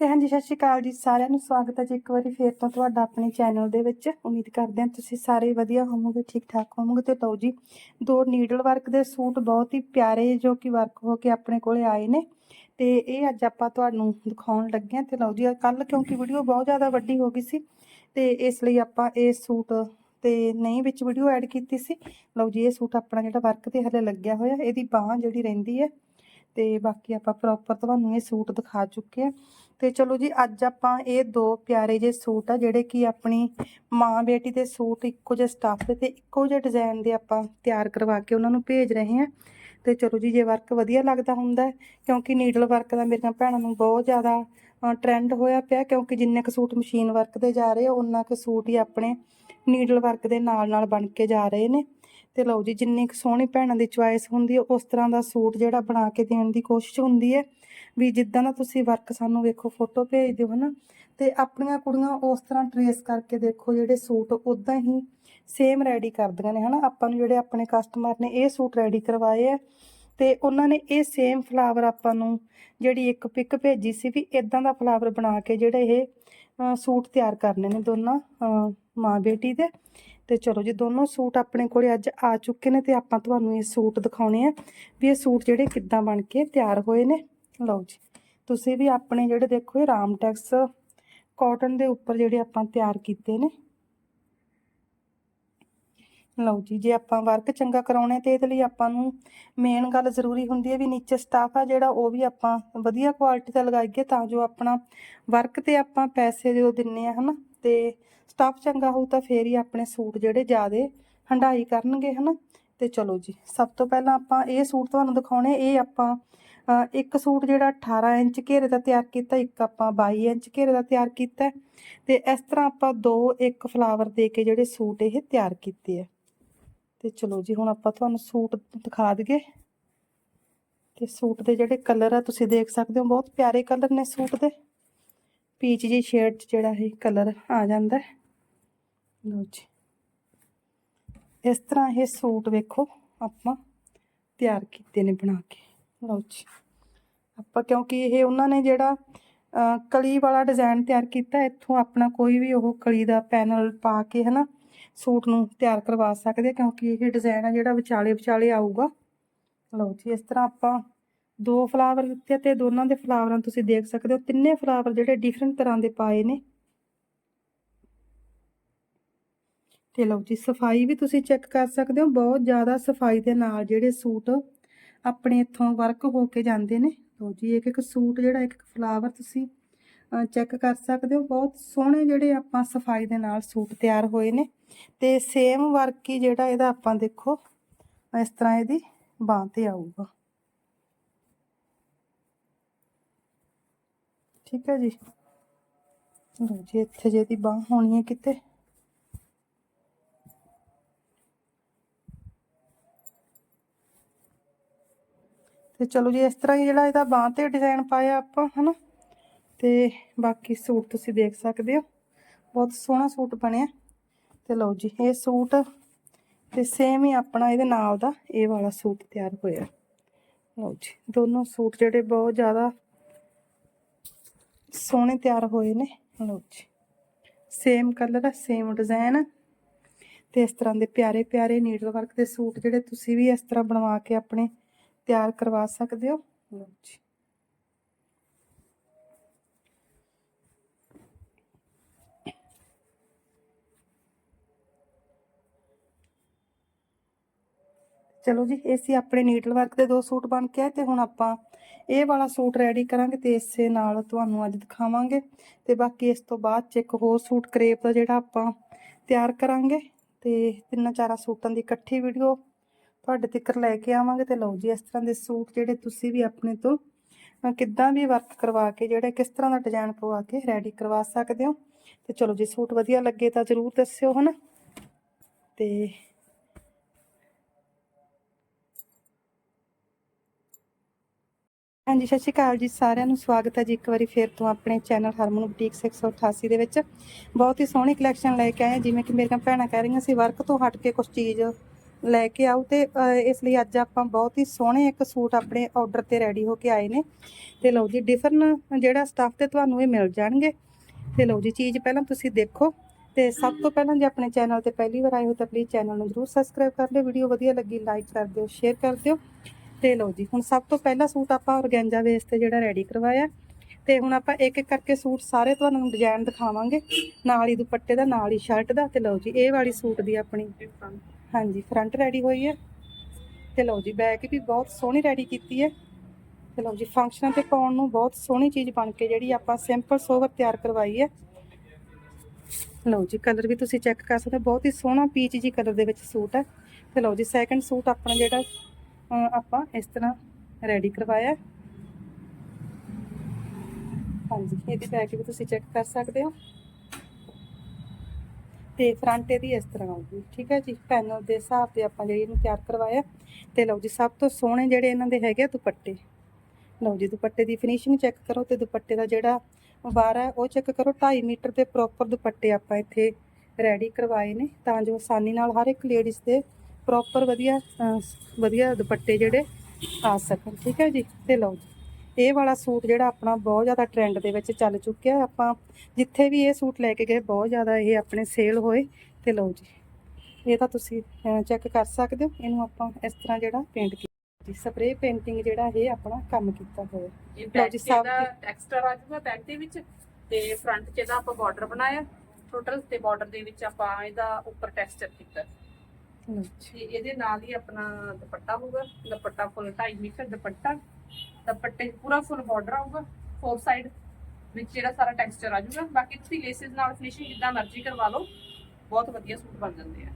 ਤੇ ਹਾਂਜੀ, ਸਤਿ ਸ਼੍ਰੀ ਅਕਾਲ ਜੀ ਸਾਰਿਆਂ ਨੂੰ। ਸਵਾਗਤ ਹੈ ਜੀ ਇੱਕ ਵਾਰੀ ਫੇਰ ਤੋਂ ਤੁਹਾਡਾ ਆਪਣੇ ਚੈਨਲ ਦੇ ਵਿੱਚ। ਉਮੀਦ ਕਰਦੇ ਹਾਂ ਤੁਸੀਂ ਸਾਰੇ ਵਧੀਆ ਹੋਵੋਗੇ ਠੀਕ ਠਾਕ ਹੋਵੋਗੇ। ਤੇ ਲਓ ਜੀ, ਦੋ ਨੀਡਲ ਵਰਕ ਦੇ ਸੂਟ ਬਹੁਤ ਹੀ ਪਿਆਰੇ ਜੋ ਕਿ ਵਰਕ ਹੋ ਕੇ ਆਪਣੇ ਕੋਲੇ ਆਏ ਨੇ। ਤੇ ਇਹ ਅੱਜ ਆਪਾਂ ਤੁਹਾਨੂੰ ਦਿਖਾਉਣ ਲੱਗੇ ਹਾਂ। ਤੇ ਲਓ ਜੀ ਕੱਲ ਕਿਉਂਕਿ ਵੀਡੀਓ ਬਹੁਤ ਜ਼ਿਆਦਾ ਵੱਡੀ ਹੋ ਗਈ ਸੀ, ਤੇ ਇਸ ਲਈ ਆਪਾਂ ਇਹ ਸੂਟ ਤੇ ਨਹੀਂ ਵਿੱਚ ਵੀਡੀਓ ਐਡ ਕੀਤੀ ਸੀ। ਲਓ ਜੀ, ਇਹ ਸੂਟ ਆਪਣਾ ਜਿਹੜਾ ਵਰਕ ਤੇ ਹਲੇ ਲੱਗਿਆ ਹੋਇਆ, ਇਹਦੀ ਬਾਹ ਜਿਹੜੀ ਰਹਿੰਦੀ ਹੈ। ਤੇ ਬਾਕੀ ਆਪਾਂ ਪ੍ਰੋਪਰ ਤੁਹਾਨੂੰ ਇਹ ਸੂਟ ਦਿਖਾ ਚੁੱਕੇ ਆ ਤੇ ਚਲੋ ਜੀ, ਅੱਜ ਆਪਾਂ ਇਹ ਦੋ ਪਿਆਰੇ ਜਿਹੇ ਸੂਟ ਆ, ਜਿਹੜੇ ਕਿ ਆਪਣੀ ਮਾਂ ਬੇਟੀ ਦੇ ਸੂਟ ਇੱਕੋ ਜਿਹੇ ਸਟੱਫ ਦੇ ਤੇ ਇੱਕੋ ਜਿਹੇ ਡਿਜ਼ਾਈਨ ਦੇ ਆਪਾਂ ਤਿਆਰ ਕਰਵਾ ਕੇ ਉਹਨਾਂ ਨੂੰ ਭੇਜ ਰਹੇ ਹਾਂ। ਤੇ ਚਲੋ ਜੀ, ਜੇ ਵਰਕ ਵਧੀਆ ਲੱਗਦਾ ਹੁੰਦਾ ਕਿਉਂਕਿ ਨੀਡਲ ਵਰਕ ਦਾ ਮੇਰੀਆਂ ਭੈਣਾਂ ਨੂੰ ਬਹੁਤ ਜ਼ਿਆਦਾ ਟ੍ਰੈਂਡ ਹੋਇਆ ਪਿਆ, ਕਿਉਂਕਿ ਜਿੰਨੇ ਕੁ ਸੂਟ ਮਸ਼ੀਨ ਵਰਕ ਦੇ ਜਾ ਰਹੇ ਆ ਉਹਨਾਂ ਕੁ ਸੂਟ ਹੀ ਆਪਣੇ ਨੀਡਲ ਵਰਕ ਦੇ ਨਾਲ ਨਾਲ ਬਣ ਕੇ ਜਾ ਰਹੇ ਨੇ। ਤੇ ਲਓ ਜੀ, ਜਿੰਨੀ ਕੁ ਸੋਹਣੀ ਭੈਣਾਂ ਦੀ ਚੁਆਇਸ ਹੁੰਦੀ ਹੈ, ਉਸ ਤਰ੍ਹਾਂ ਦਾ ਸੂਟ ਜਿਹੜਾ ਬਣਾ ਕੇ ਦੇਣ ਦੀ ਕੋਸ਼ਿਸ਼ ਹੁੰਦੀ ਹੈ। ਵੀ ਜਿੱਦਾਂ ਦਾ ਤੁਸੀਂ ਵਰਕ ਸਾਨੂੰ ਵੇਖੋ ਫੋਟੋ ਭੇਜ ਦਿਓ ਹਨਾ। ਤੇ ਆਪਣੀਆਂ ਕੁੜੀਆਂ ਉਸ ਤਰ੍ਹਾਂ ਟਰੇਸ ਕਰਕੇ ਦੇਖੋ, ਜਿਹੜੇ ਸੂਟ ਉਦਾਂ ਹੀ ਸੇਮ ਰੈਡੀ ਕਰਦੀਆਂ ਨੇ ਹਨਾ। ਆਪਾਂ ਨੂੰ ਜਿਹੜੇ ਆਪਣੇ ਕਸਟਮਰ ਨੇ ਇਹ ਸੂਟ ਰੈਡੀ ਕਰਵਾਏ ਆ ਤੇ ਉਹਨਾਂ ਨੇ ਇਹ ਸੇਮ ਫਲਾਵਰ ਆਪਾਂ ਨੂੰ ਜਿਹੜੀ ਇੱਕ ਪਿਕ ਭੇਜੀ ਸੀ ਵੀ ਇਦਾਂ ਦਾ ਫਲਾਵਰ ਬਣਾ ਕੇ ਜਿਹੜੇ ਇਹ ਸੂਟ ਤਿਆਰ ਕਰਨੇ ਨੇ ਦੋਨਾਂ ਮਾਂ ਬੇਟੀ ਦੇ। ਤੇ ਚਲੋ ਜੀ, ਦੋਨੋਂ ਸੂਟ ਆਪਣੇ ਕੋਲੇ ਅੱਜ ਆ ਚੁੱਕੇ ਨੇ ਤੇ ਆਪਾਂ ਤੁਹਾਨੂੰ ਇਹ ਸੂਟ ਦਿਖਾਉਣੇ ਆ ਵੀ ਇਹ ਸੂਟ ਜਿਹੜੇ ਕਿੱਦਾਂ ਬਣ ਕੇ ਤਿਆਰ ਹੋਏ ਨੇ। ਲਓ ਜੀ। ਤੁਸੀਂ ਵੀ ਆਪਣੇ ਜਿਹੜੇ ਦੇਖੋ ਇਹ ਰਾਮ ਟੈਕਸ ਕਾਟਨ ਦੇ ਉੱਪਰ ਜਿਹੜੇ ਆਪਾਂ ਤਿਆਰ ਕੀਤੇ ਨੇ। ਲਓ ਜੀ, ਜੇ ਆਪਾਂ ਵਰਕ ਚੰਗਾ ਕਰਾਉਣਾ ਤੇ ਇਹਦੇ ਲਈ ਆਪਾਂ ਨੂੰ ਮੇਨ ਗੱਲ ਜ਼ਰੂਰੀ ਹੁੰਦੀ ਹੈ ਵੀ ਨੀਚੇ ਸਟਾਫ ਆ ਜਿਹੜਾ ਉਹ ਵੀ ਆਪਾਂ ਵਧੀਆ ਕੁਆਲਿਟੀ ਦਾ ਲਗਾਈਏ ਤਾਂ ਜੋ ਆਪਣਾ ਵਰਕ ਤੇ ਆਪਾਂ ਪੈਸੇ ਜਦੋਂ ਦਿੰਨੇ ਆ ਹਨਾ, ਤੇ ਸਟਾਫ ਚੰਗਾ ਹੋਊ ਤਾਂ ਫੇਰ ਹੀ ਆਪਣੇ ਸੂਟ ਜਿਹੜੇ ਜ਼ਿਆਦੇ ਹੰਡਾਈ ਕਰਨਗੇ ਹਨਾ। ਤੇ ਚਲੋ ਜੀ, ਸਭ ਤੋਂ ਪਹਿਲਾਂ ਆਪਾਂ ਇਹ ਸੂਟ ਤੁਹਾਨੂੰ ਦਿਖਾਉਣੇ, ਇਹ ਆਪਾਂ ਇੱਕ ਸੂਟ ਜਿਹੜਾ 18 ਇੰਚ ਘੇਰੇ ਦਾ ਤਿਆਰ ਕੀਤਾ, ਇੱਕ ਆਪਾਂ 22 ਇੰਚ ਘੇਰੇ ਦਾ ਤਿਆਰ ਕੀਤਾ ਹੈ। ਤੇ ਇਸ ਤਰ੍ਹਾਂ ਆਪਾਂ ਦੋ ਇੱਕ ਫਲਾਵਰ ਦੇ ਕੇ ਜਿਹੜੇ ਸੂਟ ਇਹ ਤਿਆਰ ਕੀਤੇ ਆ। ਤੇ ਚਲੋ ਜੀ, ਹੁਣ ਆਪਾਂ ਤੁਹਾਨੂੰ ਸੂਟ ਦਿਖਾ ਦਈਏ। ਤੇ ਸੂਟ ਦੇ ਜਿਹੜੇ ਕਲਰ ਆ, ਤੁਸੀਂ ਦੇਖ ਸਕਦੇ ਹੋ, ਬਹੁਤ ਪਿਆਰੇ ਕਲਰ ਨੇ ਸੂਟ ਦੇ। ਪੀਚ ਜੀ ਸ਼ੇਡ 'ਚ ਜਿਹੜਾ ਇਹ ਕਲਰ ਆ ਜਾਂਦਾ ਲਓ ਜੀ। ਇਸ ਤਰ੍ਹਾਂ ਇਹ ਸੂਟ ਵੇਖੋ, ਆਪਾਂ ਤਿਆਰ ਕੀਤੇ ਨੇ ਬਣਾ ਕੇ। ਲਓ ਜੀ। ਆਪਾਂ ਕਿਉਂਕਿ ਇਹ ਉਹਨਾਂ ਨੇ ਜਿਹੜਾ ਕਲੀ ਵਾਲਾ ਡਿਜ਼ਾਈਨ ਤਿਆਰ ਕੀਤਾ, ਇੱਥੋਂ ਆਪਣਾ ਕੋਈ ਵੀ ਉਹ ਕਲੀ ਦਾ ਪੈਨਲ ਪਾ ਕੇ ਹਨਾ, ਸੂਟ ਨੂੰ ਤਿਆਰ ਕਰਵਾ ਸਕਦੇ ਕਿਉਂਕਿ ਇਹ ਡਿਜ਼ਾਈਨ ਆ ਜਿਹੜਾ ਵਿਚਾਲੇ ਵਿਚਾਲੇ ਆਊਗਾ। ਲਓ ਜੀ, ਇਸ ਤਰ੍ਹਾਂ ਆਪਾਂ ਦੋ ਫਲਾਵਰ ਦਿੱਤੇ ਆ ਤੇ ਦੋਨਾਂ ਦੇ ਫਲਾਵਰਾਂ ਤੁਸੀਂ ਦੇਖ ਸਕਦੇ ਹੋ, ਤਿੰਨੇ ਫਲਾਵਰ ਜਿਹੜੇ ਡਿਫਰੈਂਟ ਤਰ੍ਹਾਂ ਦੇ ਪਾਏ ਨੇ। ਤੇ ਲਓ ਜੀ, ਸਫ਼ਾਈ ਵੀ ਤੁਸੀਂ ਚੈੱਕ ਕਰ ਸਕਦੇ ਹੋ, ਬਹੁਤ ਜ਼ਿਆਦਾ ਸਫ਼ਾਈ ਦੇ ਨਾਲ ਜਿਹੜੇ ਸੂਟ ਆਪਣੇ ਇੱਥੋਂ ਵਰਕ ਹੋ ਕੇ ਜਾਂਦੇ ਨੇ। ਲਓ ਜੀ, ਇੱਕ ਇੱਕ ਸੂਟ ਜਿਹੜਾ, ਇੱਕ ਇੱਕ ਫਲਾਵਰ ਤੁਸੀਂ ਚੈੱਕ ਕਰ ਸਕਦੇ ਹੋ। ਬਹੁਤ ਸੋਹਣੇ ਜਿਹੜੇ ਆਪਾਂ ਸਫ਼ਾਈ ਦੇ ਨਾਲ ਸੂਟ ਤਿਆਰ ਹੋਏ ਨੇ। ਤੇ ਸੇਮ ਵਰਕ ਹੀ ਜਿਹੜਾ ਇਹਦਾ ਆਪਾਂ ਦੇਖੋ, ਇਸ ਤਰ੍ਹਾਂ ਇਹਦੀ ਬਾਂਹ ਤੇ ਆਊਗਾ। ਠੀਕ ਹੈ ਜੀ? ਲਓ ਜੀ, ਇੱਥੇ ਜੇ ਦੀ ਬਾਂਹ ਹੋਣੀ ਹੈ ਕਿਤੇ। ਤੇ ਚਲੋ ਜੀ, ਇਸ ਤਰ੍ਹਾਂ ਹੀ ਜਿਹੜਾ ਇਹਦਾ ਬਾਂਹ ਤੇ ਡਿਜ਼ਾਈਨ ਪਾਇਆ ਆਪਾਂ, ਹਨਾ? ਤੇ ਬਾਕੀ ਸੂਟ ਤੁਸੀਂ ਦੇਖ ਸਕਦੇ ਹੋ। ਬਹੁਤ ਸੋਹਣਾ ਸੂਟ ਬਣਿਆ। ਤੇ ਲਓ ਜੀ, ਇਹ ਸੂਟ ਤੇ ਸੇਮ ਹੀ ਆਪਣਾ ਇਹਦੇ ਨਾਲ ਦਾ ਇਹ ਵਾਲਾ ਸੂਟ ਤਿਆਰ ਹੋਇਆ। ਲਓ ਜੀ, ਦੋਨੋਂ ਸੂਟ ਜਿਹੜੇ ਬਹੁਤ ਜ਼ਿਆਦਾ ਸੋਹਣੇ ਤਿਆਰ ਹੋਏ ਨੇ। ਲਓ ਜੀ ਸੇਮ ਕਲਰ ਆ ਸੇਮ ਡਿਜ਼ਾਈਨ ਤੇ ਇਸ ਤਰ੍ਹਾਂ ਦੇ ਪਿਆਰੇ ਪਿਆਰੇ ਨੀਡਲ ਵਰਕ ਦੇ ਸੂਟ ਜਿਹੜੇ ਤੁਸੀਂ ਵੀ ਇਸ ਤਰ੍ਹਾਂ ਬਣਵਾ ਕੇ ਆਪਣੇ ਤਿਆਰ ਕਰਵਾ ਸਕਦੇ ਹੋ? ਲਓ ਜੀ। ਚਲੋ ਜੀ, ਇਹ ਸੀ ਆਪਣੇ ਨੀਡਲ ਵਰਕ ਦੇ ਦੋ ਸੂਟ ਬਣ ਕੇ ਆਏ ਤੇ ਹੁਣ ਆਪਾਂ ਇਹ ਵਾਲਾ ਸੂਟ ਰੈਡੀ ਕਰਾਂਗੇ ਤੇ ਇਸੇ ਨਾਲ ਤੁਹਾਨੂੰ ਅੱਜ ਦਿਖਾਵਾਂਗੇ। ਤੇ ਬਾਕੀ ਇਸ ਤੋਂ ਬਾਅਦ ਚ ਇੱਕ ਹੋਰ ਸੂਟ, ਕਰੇਪ ਦਾ ਜਿਹੜਾ ਆਪਾਂ ਤਿਆਰ ਕਰਾਂਗੇ ਤੇ ਤਿੰਨਾਂ ਚਾਰਾਂ ਸੂਟਾਂ ਦੀ ਇਕੱਠੀ ਵੀਡੀਓ ਤੁਹਾਡੇ ਤੱਕ ਲੈ ਕੇ ਆਵਾਂਗੇ ਤੇ ਲਓ ਜੀ, ਇਸ ਤਰ੍ਹਾਂ ਦੇ ਸੂਟ ਜਿਹੜੇ ਤੁਸੀਂ ਵੀ ਆਪਣੇ ਤੋਂ ਕਿੱਦਾਂ ਵੀ ਵਰਕ ਕਰਵਾ ਕੇ, ਜਿਹੜੇ ਕਿਸ ਤਰ੍ਹਾਂ ਦਾ ਡਿਜ਼ਾਈਨ ਪਵਾ ਕੇ ਰੈਡੀ ਕਰਵਾ ਸਕਦੇ ਹੋ। ਤੇ ਚਲੋ ਜੀ, ਸੂਟ ਵਧੀਆ ਲੱਗੇ ਤਾਂ ਜ਼ਰੂਰ ਦੱਸਿਓ, ਹਨਾ? ਤੇ ਹਾਂਜੀ, ਸਤਿ ਸ਼੍ਰੀ ਅਕਾਲ ਜੀ, ਸਾਰਿਆਂ ਨੂੰ ਸਵਾਗਤ ਹੈ ਜੀ, ਇੱਕ ਵਾਰੀ ਫੇਰ ਤੋਂ ਆਪਣੇ ਚੈਨਲ ਹਰਮਨ ਬੁਟੀਕ 688 ਦੇ ਵਿੱਚ। ਬਹੁਤ ਹੀ ਸੋਹਣੀ ਕਲੈਕਸ਼ਨ ਲੈ ਕੇ ਆਏ ਜਿਵੇਂ ਕਿ ਮੇਰੀਆਂ ਭੈਣਾਂ ਕਹਿ ਰਹੀਆਂ ਸੀ ਵਰਕ ਤੋਂ ਹਟ ਕੇ ਕੁਝ ਚੀਜ਼ ਲੈ ਕੇ ਆਓ ਤੇ ਇਸ ਲਈ ਅੱਜ ਆਪਾਂ ਬਹੁਤ ਹੀ ਸੋਹਣੇ ਇੱਕ ਸੂਟ ਆਪਣੇ ਆਰਡਰ ਤੇ ਰੈਡੀ ਹੋ ਕੇ ਆਏ ਨੇ। ਤੇ ਲਓ ਜੀ ਡਿਫਰਨ ਜਿਹੜਾ ਸਟੱਫ ਤੇ ਤੁਹਾਨੂੰ ਇਹ ਮਿਲ ਜਾਣਗੇ। ਤੇ ਲਓ ਜੀ, ਚੀਜ਼ ਪਹਿਲਾਂ ਤੁਸੀਂ ਦੇਖੋ। ਤੇ ਸਭ ਤੋਂ ਪਹਿਲਾਂ ਜੇ ਆਪਣੇ ਚੈਨਲ ਤੇ ਪਹਿਲੀ ਵਾਰ ਆਏ ਹੋ ਤਾਂ ਪਲੀਜ਼ ਚੈਨਲ ਨੂੰ ਜਰੂਰ ਸਬਸਕ੍ਰਾਈਬ ਕਰ ਲਿਓ। ਵੀਡੀਓ ਵਧੀਆ ਲੱਗੀ ਲਾਈਕ ਕਰ ਦਿਓ ਸ਼ੇਅਰ ਕਰ ਦਿਓ। ਤੇ ਲਓ ਜੀ, ਹੁਣ ਸਭ ਤੋਂ ਪਹਿਲਾ ਸੂਟ ਆਪਾਂ ਔਰਗੈਂਜਾ ਬੇਸ ਤੇ ਜਿਹੜਾ ਰੈਡੀ ਕਰਵਾਇਆ। ਤੇ ਹੁਣ ਆਪਾਂ ਇੱਕ ਇੱਕ ਕਰਕੇ ਸੂਟ ਸਾਰੇ ਤੁਹਾਨੂੰ ਡਿਜ਼ਾਈਨ ਦਿਖਾਵਾਂਗੇ। ਨਾਲ ਹੀ ਦੁਪੱਟੇ ਦਾ, ਨਾਲ ਹੀ ਸ਼ਰਟ ਦਾ। ਤੇ ਲਓ ਜੀ, ਇਹ ਵਾਲੀ ਸੂਟ ਦੀ ਆਪਣੀ ਹਾਂਜੀ ਫਰੰਟ ਰੈਡੀ ਹੋਈ ਹੈ। ਤੇ ਲਓ ਜੀ, ਬੈਕ ਵੀ ਬਹੁਤ ਸੋਹਣੀ ਰੈਡੀ ਕੀਤੀ ਹੈ। ਤੇ ਲਓ ਜੀ ਫੰਕਸ਼ਨਾਂ ਤੇ ਪਾਉਣ ਨੂੰ ਬਹੁਤ ਸੋਹਣੀ ਚੀਜ਼ ਬਣ ਕੇ ਜਿਹੜੀ ਆਪਾਂ ਸਿੰਪਲ ਸੋਵਰ ਤਿਆਰ ਕਰਵਾਈ ਹੈ। ਲਓ ਜੀ ਕਲਰ ਵੀ ਤੁਸੀਂ ਚੈੱਕ ਕਰ ਸਕਦੇ ਹੋ। ਬਹੁਤ ਹੀ ਸੋਹਣਾ ਪੀਚ ਜੀ ਕਲਰ ਦੇ ਵਿੱਚ ਸੂਟ ਹੈ। ਤੇ ਲਓ ਜੀ ਸੈਕੰਡ ਸੂਟ ਆਪਣਾ ਜਿਹੜਾ ਆਪਾਂ ਇਸ ਤਰ੍ਹਾਂ ਰੈਡੀ ਕਰਵਾਇਆ ਹਾਂਜੀ, ਇਹਦੀ ਬੈਕ ਵੀ ਤੁਸੀਂ ਚੈੱਕ ਕਰ ਸਕਦੇ ਹੋ। ਤੇ ਫਰੰਟ ਇਹਦੀ ਇਸ ਤਰ੍ਹਾਂ ਆਊਗੀ, ਠੀਕ ਹੈ ਜੀ? ਪੈਨਲ ਦੇ ਹਿਸਾਬ ਤੇ ਆਪਾਂ ਜਿਹੜੀ ਇਹਨੂੰ ਤਿਆਰ ਕਰਵਾਇਆ, ਤੇ ਲਓ ਜੀ, ਸਭ ਤੋਂ ਸੋਹਣੇ ਜਿਹੜੇ ਇਹਨਾਂ ਦੇ ਹੈਗੇ ਆ ਦੁਪੱਟੇ। ਲਓ ਜੀ, ਦੁਪੱਟੇ ਦੀ ਫਿਨਿਸ਼ਿੰਗ ਚੈੱਕ ਕਰੋ ਤੇ ਦੁਪੱਟੇ ਦਾ ਜਿਹੜਾ ਵਾਰ ਹੈ, ਉਹ ਚੈੱਕ ਕਰੋ। 2.5 ਮੀਟਰ ਦੇ ਪ੍ਰੋਪਰ ਦੁਪੱਟੇ ਆਪਾਂ ਇੱਥੇ ਰੈਡੀ ਕਰਵਾਏ ਨੇ, ਤਾਂ ਜੋ ਆਸਾਨੀ ਨਾਲ ਹਰ ਇੱਕ ਲੇਡੀਜ਼ ਦੇ ਪ੍ਰੋਪਰ ਵਧੀਆ ਵਧੀਆ ਦੁਪੱਟੇ ਜਿਹੜੇ ਆ ਸਕਣ, ਠੀਕ ਹੈ ਜੀ? ਤੇ ਲਓ ਜੀ ਇਹ ਵਾਲਾ ਸੂਟ ਜਿਹੜਾ ਆਪਣਾ ਬਹੁਤ ਜ਼ਿਆਦਾ ਟ੍ਰੈਂਡ ਦੇ ਵਿੱਚ ਚੱਲ ਚੁੱਕਿਆ ਆਪਾਂ ਜਿੱਥੇ ਵੀ ਇਹ ਸੂਟ ਲੈ ਕੇ ਗਏ ਬਹੁਤ ਜ਼ਿਆਦਾ ਇਹ ਆਪਣੇ ਸੇਲ ਹੋਏ ਤੇ ਲਓ ਜੀ। ਇਹ ਤਾਂ ਤੁਸੀਂ ਚੈੱਕ ਕਰ ਸਕਦੇ ਹੋ। ਇਹਨੂੰ ਆਪਾਂ ਇਸ ਤਰ੍ਹਾਂ ਜਿਹੜਾ ਪੇਂਟ ਕੀਤਾ। ਜੀ ਸਪਰੇ ਪੇਂਟਿੰਗ ਜਿਹੜਾ ਇਹ ਆਪਣਾ ਕੰਮ ਕੀਤਾ ਹੋਇਆ। ਇਹ ਬੈਕ ਤੇ ਦਾ ਟੈਕਸਚਰ ਆ ਜਾਊਗਾ ਬੈਕ ਦੇ ਵਿੱਚ ਤੇ ਫਰੰਟ 'ਚ ਇਹਦਾ ਆਪਾਂ ਬਾਰਡਰ ਬਣਾਇਆ। ਟੋਟਲ ਤੇ ਬਾਰਡਰ ਦੇ ਵਿੱਚ ਆਪਾਂ ਇਹਦਾ ਉੱਪਰ ਟੈਕਸਚਰ ਕੀਤਾ। ਤੇ ਇਹਦੇ ਨਾਲ ਹੀ ਆਪਣਾ ਦੁਪੱਟਾ ਹੋਊਗਾ। Dupatta full 2.5 metre dupatta. ਦੁਪੱਟੇ ਪੂਰਾ ਫੁੱਲ ਬਾਰਡਰ ਆਊਗਾ ਫੋਰ ਸਾਈਡ ਵਿੱਚ ਜਿਹੜਾ ਸਾਰਾ ਟੈਕਸਚਰ ਆ ਜਾਊਗਾ। ਬਾਕੀ ਤੁਸੀਂ ਲੇਸਿਸ ਨਾਲ ਫਿਨਿਸ਼ਿੰਗ ਜਿੱਦਾਂ ਮਰਜ਼ੀ ਕਰਵਾ ਲਓ, ਬਹੁਤ ਵਧੀਆ ਸੂਟ ਬਣ ਜਾਂਦੇ ਆ।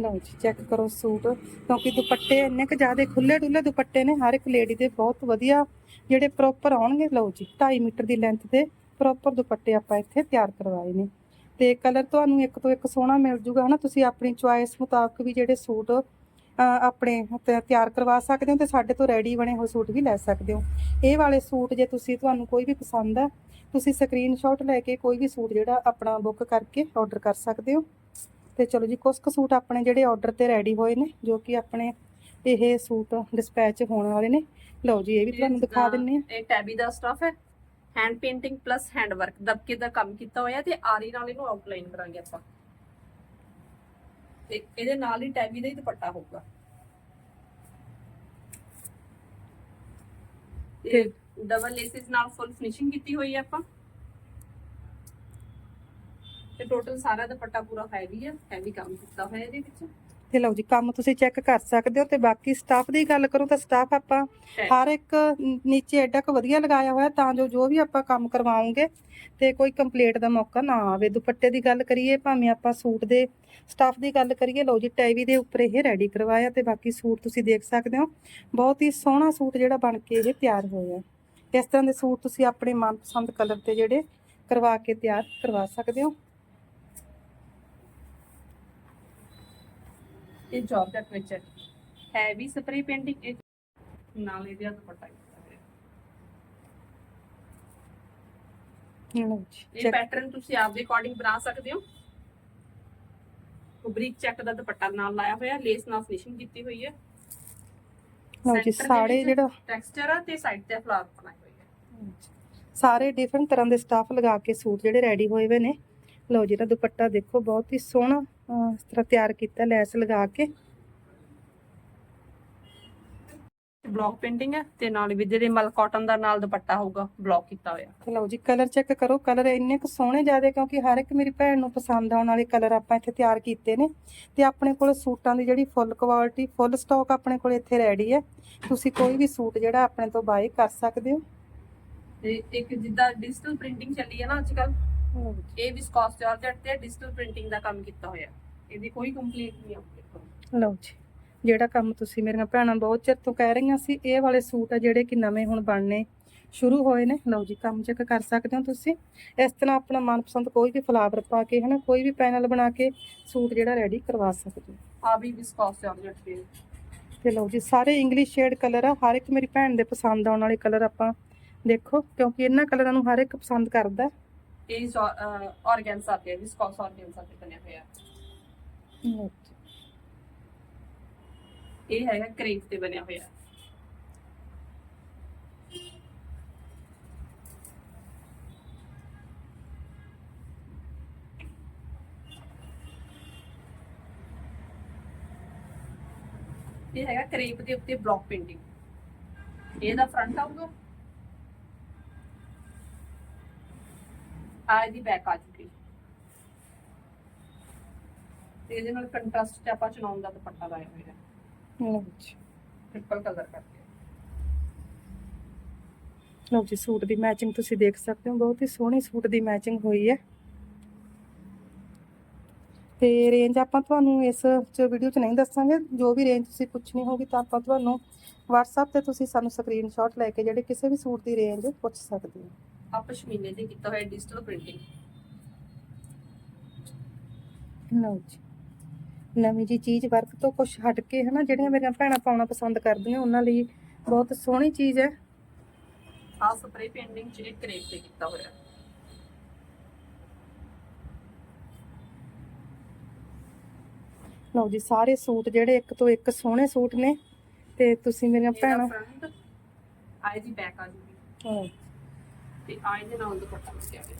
ਲਓ ਜੀ ਚੈੱਕ ਕਰੋ ਸੂਟ। ਕਿਉਂਕਿ ਦੁਪੱਟੇ ਇੰਨੇ ਕੁ ਜ਼ਿਆਦਾ ਖੁੱਲੇ ਡੁੱਲੇ ਦੁਪੱਟੇ ਨੇ, ਹਰ ਇੱਕ ਲੇਡੀ ਦੇ ਬਹੁਤ ਵਧੀਆ ਜਿਹੜੇ ਪ੍ਰੋਪਰ ਆਉਣਗੇ। ਲਓ ਜੀ 2.5 ਮੀਟਰ ਦੀ ਲੈਂਥ ਦੇ ਪ੍ਰੋਪਰ ਦੁਪੱਟੇ ਆਪਾਂ ਇੱਥੇ ਤਿਆਰ ਕਰਵਾਏ ਨੇ। ਤੇ ਕਲਰ ਤੁਹਾਨੂੰ ਇੱਕ ਤੋਂ ਇੱਕ ਸੋਹਣਾ ਮਿਲ ਜੂਗਾ, ਹਨਾ? ਤੁਸੀਂ ਆਪਣੀ ਚੁਆਇਸ ਮੁਤਾਬਕ ਵੀ ਜਿਹੜੇ ਸੂਟ ਆਪਣੇ ਤਿਆਰ ਕਰਵਾ ਸਕਦੇ ਹੋ ਤੇ ਸਾਡੇ ਤੋਂ ਰੈਡੀ ਬਣੇ ਹੋਏ ਸੂਟ ਵੀ ਲੈ ਸਕਦੇ ਹੋ। ਇਹ ਵਾਲੇ ਸੂਟ ਜੇ ਤੁਸੀਂ ਤੁਹਾਨੂੰ ਕੋਈ ਵੀ ਪਸੰਦ ਆ ਤੁਸੀਂ ਸਕਰੀਨਸ਼ਾਟ ਲੈ ਕੇ ਕੋਈ ਵੀ ਸੂਟ ਜਿਹੜਾ ਆਪਣਾ ਬੁੱਕ ਕਰਕੇ ਆਰਡਰ ਕਰ ਸਕਦੇ ਹੋ। ਤੇ ਚਲੋ ਜੀ ਕੁਝ ਕੁ ਸੂਟ ਆਪਣੇ ਜਿਹੜੇ ਆਰਡਰ ਤੇ ਰੈਡੀ ਹੋਏ ਨੇ ਜੋ ਕਿ ਆਪਣੇ ਇਹ ਸੂਟ ਡਿਸਪੈਚ ਹੋਣ ਵਾਲੇ ਨੇ। ਲਓ ਜੀ ਇਹ ਵੀ ਤੁਹਾਨੂੰ ਦਿਖਾ ਦਿੰਨੇ ਆ। ਇਹ ਟੈਬੀ ਦਾ ਸਟਫ ਹੈ। Hand painting plus hand work ਦਬਕੇ ਦਾ ਕੰਮ ਕੀਤਾ ਹੋਇਆ ਤੇ ਆਰੀ ਨਾਲ ਇਹਨੂੰ ਆਊਟਲਾਈਨ ਕਰਾਂਗੇ ਆਪਾਂ। ਤੇ ਇਹਦੇ ਨਾਲ ਹੀ ਟੈਬੀ ਦਾ ਹੀ ਦੁਪੱਟਾ ਹੋਊਗਾ। ਤੇ ਡਬਲ ਲੇਸਿਸ ਨਾਲ ਫੁੱਲ ਫਿਨਿਸ਼ਿੰਗ ਕੀਤੀ ਹੋਈ ਹੈ ਆਪਾਂ। ਤੇ ਟੋਟਲ ਸਾਰਾ ਦੁਪੱਟਾ ਪੂਰਾ ਹੈਵੀ ਹੈ ਹੈਵੀ ਕੰਮ ਕੀਤਾ ਹੋਇਆ ਇਹਦੇ ਵਿੱਚ। ਤੇ ਲਓ ਜੀ ਕੰਮ ਤੁਸੀਂ ਚੈੱਕ ਕਰ ਸਕਦੇ ਹੋ ਤੇ ਬਾਕੀ ਸਟਾਫ ਦੀ ਗੱਲ ਕਰੂੰ ਤਾਂ ਸਟਾਫ ਆਪਾਂ ਹਰ ਇੱਕ ਨੀਚੇ ਐਡਾ ਕੁ ਵਧੀਆ ਲਗਾਇਆ ਹੋਇਆ ਤਾਂ ਜੋ ਜੋ ਵੀ ਆਪਾਂ ਕੰਮ ਕਰਵਾਉਂਗੇ ਤੇ ਕੋਈ ਕੰਪਲੀਟ ਦਾ ਮੌਕਾ ਨਾ ਆਵੇ। ਦੁਪੱਟੇ ਦੀ ਗੱਲ ਕਰੀਏ ਭਾਵੇਂ ਆਪਾਂ ਸੂਟ ਦੇ ਸਟਾਫ ਦੀ ਗੱਲ ਕਰੀਏ ਲਓ ਜੀ ਟੈਵੀ ਦੇ ਉੱਪਰ ਇਹ ਰੈਡੀ ਕਰਵਾਇਆ ਤੇ ਬਾਕੀ ਸੂਟ ਤੁਸੀਂ ਦੇਖ ਸਕਦੇ ਹੋ। ਬਹੁਤ ਹੀ ਸੋਹਣਾ ਸੂਟ ਜਿਹੜਾ ਬਣ ਕੇ ਇਹ ਤਿਆਰ ਹੋਇਆ। ਇਸ ਤਰ੍ਹਾਂ ਦੇ ਸੂਟ ਤੁਸੀਂ ਆਪਣੇ ਮਨਪਸੰਦ ਕਲਰ ਤੇ ਜਿਹੜੇ ਕਰਵਾ ਕੇ ਤਿਆਰ ਕਰਵਾ ਸਕਦੇ ਹੋ। ਇਹ ਜਾਰਜਟ ਵਿੱਚ ਹੈ ਹੈਵੀ ਸਪਰੇ ਪੇਂਟਿੰਗ ਇਹ ਨਾਲ ਇਹਦੇ ਆ ਦੁਪੱਟਾ ਇਹ ਪੈਟਰਨ ਤੁਸੀਂ ਆਪਦੇ ਅਕੋਰਡਿੰਗ ਬਣਾ ਸਕਦੇ ਹੋ। ਬਰੀਕ ਚੈੱਕ ਦਾ ਦੁਪੱਟਾ ਨਾਲ ਲਾਇਆ ਹੋਇਆ ਲੇਸ ਨਾਲ ਫਿਨਿਸ਼ਿੰਗ ਕੀਤੀ ਹੋਈ ਹੈ। ਲਓ ਜੀ ਸਾੜੇ ਜਿਹੜਾ ਟੈਕਸਚਰ ਆ ਤੇ ਸਾਈਡ ਤੇ ਫਲਾਵਰ ਬਣਾਏ ਹੋਏ ਹੈ ਸਾਰੇ ਡਿਫਰੈਂਟ ਤਰ੍ਹਾਂ ਦੇ ਸਟਾਫ ਲਗਾ ਕੇ ਸੂਟ ਜਿਹੜੇ ਰੈਡੀ ਹੋਏ ਹੋਏ ਨੇ। ਲਓ ਜੀ ਇਹਦਾ ਦੁਪੱਟਾ ਦੇਖੋ ਬਹੁਤ ਹੀ ਸੋਹਣਾ ਇਸ ਤਰ੍ਹਾਂ ਤਿਆਰ ਕੀਤਾ ਲੈਸ ਲਗਾ ਕੇ। ਬਲੌਕ ਪੇਂਟਿੰਗ ਹੈ ਤੇ ਨਾਲ ਵੀ ਜਿਹਦੇ ਮਲ ਕਾਟਨ ਦਾ ਨਾਲ ਦੁਪੱਟਾ ਹੋਊਗਾ ਬਲੌਕ ਕੀਤਾ ਹੋਇਆ। ਲਓ ਜੀ ਕਲਰ ਚੈੱਕ ਕਰੋ। ਕਲਰ ਇੰਨੇ ਕੁ ਸੋਹਣੇ ਜਿਆਦੇ ਕਿਉਂਕਿ ਹਰ ਇੱਕ ਮੇਰੀ ਭੈਣ ਨੂੰ ਪਸੰਦ ਆਉਣ ਵਾਲੇ ਕਲਰ ਆਪਾਂ ਇੱਥੇ ਤਿਆਰ ਕੀਤੇ ਨੇ। ਤੇ ਆਪਣੇ ਕੋਲ ਸੂਟਾਂ ਦੀ ਜਿਹੜੀ ਫੁੱਲ ਕੁਆਲਿਟੀ ਫੁੱਲ ਸਟਾਕ ਆਪਣੇ ਕੋਲ ਇੱਥੇ ਰੈਡੀ ਹੈ। ਤੁਸੀਂ ਕੋਈ ਵੀ ਸੂਟ ਜਿਹੜਾ ਆਪਣੇ ਤੋਂ ਬਾਏ ਕਰ ਸਕਦੇ ਹੋ। ਤੇ ਇੱਕ ਜਿੱਦਾਂ ਡਿਜੀਟਲ ਪ੍ਰਿੰਟਿੰਗ ਚੱਲੀ ਹੈ ਨਾ ਅੱਜ ਕੱਲ ਇਹ ਵਿਸਕੋਸ ਜਾਰਜਟ ਤੇ ਡਿਜੀਟਲ ਪ੍ਰਿੰਟਿੰਗ ਦਾ ਕੰਮ ਕੀਤਾ ਹੋਇਆ। ਇਹਦੀ ਕੋਈ ਕੰਪਲੀਟ ਨਹੀਂ ਆਉਂਦੀ ਲਓ ਜੀ ਜਿਹੜਾ ਕੰਮ ਤੁਸੀਂ ਮੇਰੀਆਂ ਭੈਣਾਂ ਬਹੁਤ ਚਿਰ ਤੋਂ ਕਹਿ ਰਹੀਆਂ ਸੀ ਇਹ ਵਾਲੇ ਸੂਟ ਆ ਜਿਹੜੇ ਕਿ ਨਵੇਂ ਹੁਣ ਬਣਨੇ ਸ਼ੁਰੂ ਹੋਏ ਨੇ। ਲਓ ਜੀ ਕੰਮ ਚੈੱਕ ਕਰ ਸਕਦੇ ਹੋ ਤੁਸੀਂ। ਇਸ ਤਰ੍ਹਾਂ ਆਪਣਾ ਮਨਪਸੰਦ ਕੋਈ ਵੀ ਫਲਾਵਰ ਪਾ ਕੇ ਹਨਾ ਕੋਈ ਵੀ ਪੈਨਲ ਬਣਾ ਕੇ ਸੂਟ ਜਿਹੜਾ ਰੈਡੀ ਕਰਵਾ ਸਕਦੇ ਹੋ। ਆ ਵੀ ਵਿਸਕੋਸ ਜਾਰਜਟ ਤੇ। ਤੇ ਲਓ ਜੀ ਸਾਰੇ ਇੰਗਲਿਸ਼ ਸ਼ੇਡ ਕਲਰ ਆ। ਹਰ ਇੱਕ ਮੇਰੀ ਭੈਣ ਦੇ ਪਸੰਦ ਆਉਣ ਵਾਲੇ ਕਲਰ ਆਪਾਂ ਦੇਖੋ ਕਿਉਂਕਿ ਇਹਨਾਂ ਕਲਰਾਂ ਨੂੰ ਹਰ ਇੱਕ ਪਸੰਦ ਕਰਦਾ। ਹੈ। ਇਹ ਆਰਗੈਂਸਾ ਤੇ ਵਿਸਕੋਸ ਆਰਗੈਂਸਾ ਤੇ ਬਣਿਆ ਹੋਇਆ। ਇਹ ਹੈਗਾ ਕਰੇਪ ਤੇ ਬਣਿਆ ਹੋਇਆ। ਇਹ ਹੈਗਾ ਕਰੇਪ ਦੇ ਉੱਤੇ ਬਲੌਕ ਪੇਂਟਿੰਗ ਇਹਦਾ ਫਰੰਟ ਆਊਗਾ। ਆ ਇਹਦੀ ਬੈਕ ਆ ਚੁੱਕੀ ਤੇ ਇਹਦੇ ਨਾਲ ਕੰਟਰਾਸਟ ਚ ਆਪਾਂ ਚਨਾਉਣ ਦਾ ਦੁਪੱਟਾ ਲਾਇਆ ਹੋਇਆ ਹੈ। ਲਓ ਜੀ। ਟ੍ਰਿਪਲ ਕਲਰ ਕਰਕੇ। ਲਓ ਜੀ ਸੂਟ ਦੀ ਮੈਚਿੰਗ ਤੁਸੀਂ ਦੇਖ ਸਕਦੇ ਹੋ ਬਹੁਤ ਹੀ ਸੋਹਣੀ ਸੂਟ ਦੀ ਮੈਚਿੰਗ ਹੋਈ ਹੈ। ਤੇ ਰੇਂਜ ਆਪਾਂ ਤੁਹਾਨੂੰ ਇਸ ਚ ਵੀਡੀਓ ਚ ਨਹੀਂ ਦੱਸਾਂਗੇ ਜੋ ਵੀ ਰੇਂਜ ਤੁਸੀਂ ਪੁੱਛਣੀ ਹੋਗੀ ਤਾਂ ਆਪਾਂ ਤੁਹਾਨੂੰ WhatsApp ਤੇ ਤੁਸੀਂ ਸਾਨੂੰ ਸਕਰੀਨਸ਼ਾਟ ਲੈ ਕੇ ਜਿਹੜੇ ਕਿਸੇ ਵੀ ਸੂਟ ਦੀ ਰੇਂਜ ਪੁੱਛ ਸਕਦੇ ਹੋ। ਆ ਪਸ਼ਮੀਨੇ ਦੇ ਕੀਤਾ ਹੋਇਆ ਡਿਜੀਟਲ ਪ੍ਰਿੰਟਿੰਗ ਲਓ ਜੀ। ਨਵੀਂ ਜੀ ਚੀਜ਼ ਵਰਕ ਤੋਂ ਕੁਝ ਹਟ ਕੇ ਹਨਾ ਜਿਹੜੀਆਂ ਮੇਰੀਆਂ ਭੈਣਾਂ ਪਾਉਣਾ ਪਸੰਦ ਕਰਦੀਆਂ ਉਹਨਾਂ ਲਈ ਬਹੁਤ ਸੋਹਣੀ ਚੀਜ਼ ਹੈ। ਆ ਸਪਰੇ ਪੇਂਟਿੰਗ ਚ ਕਰੇਪ ਤੇ ਕੀਤਾ ਹੋਇਆ। ਲਓ ਜੀ ਸਾਰੇ ਸੂਟ ਜਿਹੜੇ ਇੱਕ ਤੋਂ ਇੱਕ ਸੋਹਣੇ ਸੂਟ ਨੇ ਤੇ ਤੁਸੀਂ ਮੇਰੀਆਂ ਭੈਣਾਂ ਆਈ ਦੀ ਬੈਕ ਆ ਜੂਗੀ। ਹਾਂ, ਤੇ ਆਈ ਦੇ ਨਾਲ ਦੁਪੱਟਾ ਲੱਗਿਆ ਹੋਇਆ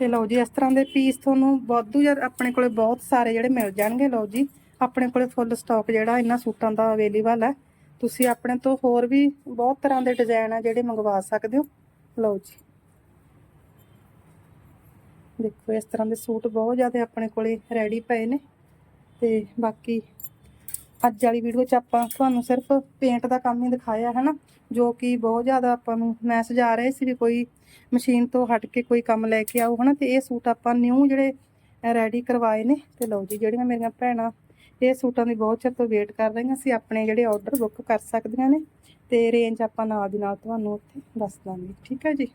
ਤੇ ਲਓ ਜੀ, ਇਸ ਤਰ੍ਹਾਂ ਦੇ ਪੀਸ ਤੁਹਾਨੂੰ ਵਾਧੂ ਯਾਰ ਆਪਣੇ ਕੋਲੇ ਬਹੁਤ ਸਾਰੇ ਜਿਹੜੇ ਮਿਲ ਜਾਣਗੇ, ਲਓ ਜੀ, ਆਪਣੇ ਕੋਲੇ ਫੁੱਲ ਸਟਾਕ ਜਿਹੜਾ ਇਹਨਾਂ ਸੂਟਾਂ ਦਾ ਅਵੇਲੇਬਲ ਹੈ। ਤੁਸੀਂ ਆਪਣੇ ਤੋਂ ਹੋਰ ਵੀ ਬਹੁਤ ਤਰ੍ਹਾਂ ਦੇ ਡਿਜ਼ਾਈਨ ਆ ਜਿਹੜੇ ਮੰਗਵਾ ਸਕਦੇ ਹੋ। ਲਓ ਜੀ। ਦੇਖੋ, ਇਸ ਤਰ੍ਹਾਂ ਦੇ ਸੂਟ ਬਹੁਤ ਜ਼ਿਆਦਾ ਆਪਣੇ ਕੋਲੇ ਰੈਡੀ ਪਏ ਨੇ। ਤੇ ਬਾਕੀ ਅੱਜ ਵਾਲੀ ਵੀਡੀਓ 'ਚ ਆਪਾਂ ਤੁਹਾਨੂੰ ਸਿਰਫ ਪੇਂਟ ਦਾ ਕੰਮ ਹੀ ਦਿਖਾਇਆ ਹੈ ਨਾ ਜੋ ਕਿ ਬਹੁਤ ਜ਼ਿਆਦਾ ਆਪਾਂ ਨੂੰ ਮੈਸੇਜ ਆ ਰਹੇ ਸੀ ਵੀ ਕੋਈ ਮਸ਼ੀਨ ਤੋਂ ਹਟ ਕੇ ਕੋਈ ਕੰਮ ਲੈ ਕੇ ਆਓ, ਹਨਾ? ਤੇ ਇਹ ਸੂਟ ਆਪਾਂ ਨਿਊ ਜਿਹੜੇ ਰੈਡੀ ਕਰਵਾਏ ਨੇ। ਤੇ ਲਓ ਜੀ, ਜਿਹੜੀਆਂ ਮੇਰੀਆਂ ਭੈਣਾਂ ਇਹ ਸੂਟਾਂ ਦੀ ਬਹੁਤ ਚਿਰ ਤੋਂ ਵੇਟ ਕਰ ਰਹੀਆਂ ਸੀ ਆਪਣੇ ਜਿਹੜੇ ਆਰਡਰ ਬੁੱਕ ਕਰ ਸਕਦੀਆਂ ਨੇ। ਤੇ ਰੇਂਜ ਆਪਾਂ ਨਾਲ ਦੀ ਨਾਲ ਤੁਹਾਨੂੰ ਉੱਥੇ ਦੱਸ ਦਾਂਗੇ, ਠੀਕ ਹੈ ਜੀ?